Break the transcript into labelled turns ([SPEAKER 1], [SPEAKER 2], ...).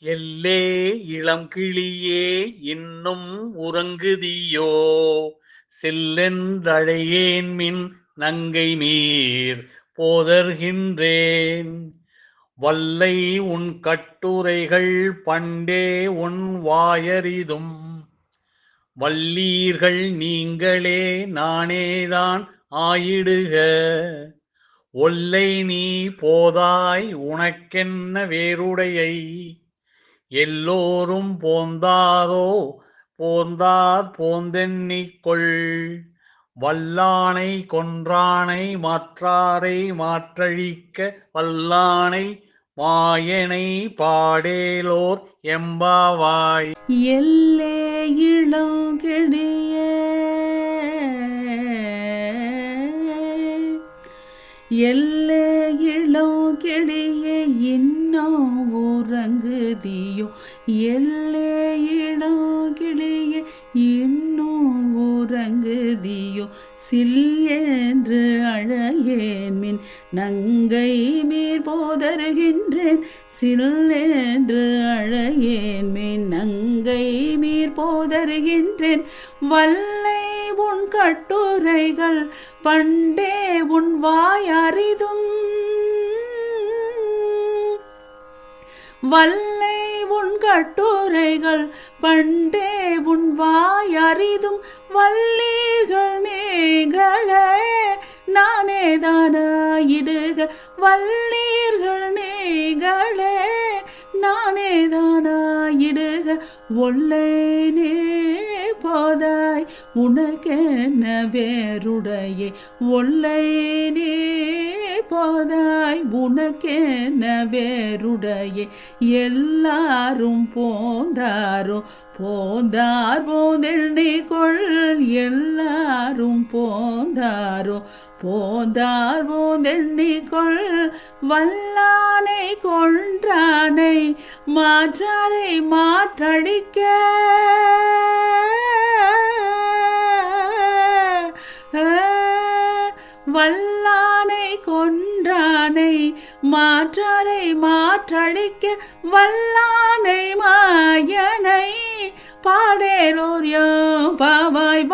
[SPEAKER 1] எல்லே இளம் கிளியே இன்னும் உறங்குதியோ? செல்லென்றழையேன் மின் நங்கை மீர் போதர்கின்றேன். வல்லை உன் கட்டுரைகள் பண்டே உன் வாயறிதும். வல்லீர்கள் நீங்களே நானேதான் ஆயிடுக. ஒல்லை நீ போதாய் உனக்கென்ன வேறுடையை? எல்லோரும் போந்தாரோ? போந்தார் போந்தெண்ணிக்கொள் வல்லானை கொன்றானை மாற்றாரை மாற்றழிக்க வல்லானை மாயனை பாடேலோர் எம்பாவாய்.
[SPEAKER 2] எல்லே இளம் கெடிய எல்லே இளங்கிடிய இன்னும் உறங்குதியோ. எல்லே கிளியே இன்னும் உறங்குதியோ. சில் என்று அழையேன் மின் நங்கை மீர் போதருகின்றேன். சில் என்று அழையேன் மின் நங்கை மீர் போதருகின்றேன். வல்லை உன் கட்டுரைகள் பண்டே உன் வாய் வல்லை உன் கட்டுரைகள் பண்டே உன் வாய் அறிதும் வல்லீர்கள் நீங்களே. நானே தானாயிடுக வல்லீர்கள் நீங்களே. நானே தானாயிடுக ஒல்லை நீ போதாய் உனக்கென்ன வேறுடைய? ஒல்லை நீ போதாய் உனக்கென்ன வேறுடைய? எல்லாரும் போந்தாரோ? போந்தார் போதெண்ணி கொள். எல்லாரும் போந்தாரோ? போந்தார் போதெண்ணி கொள். வல்லானை கொன்றார் மாற்றாரை மாற்றடிக்க. வல்லானை கொன்றானை மாற்றாரை மாற்றடிக்க. வல்லானை மாயனை பாடேலோர் பாவாய்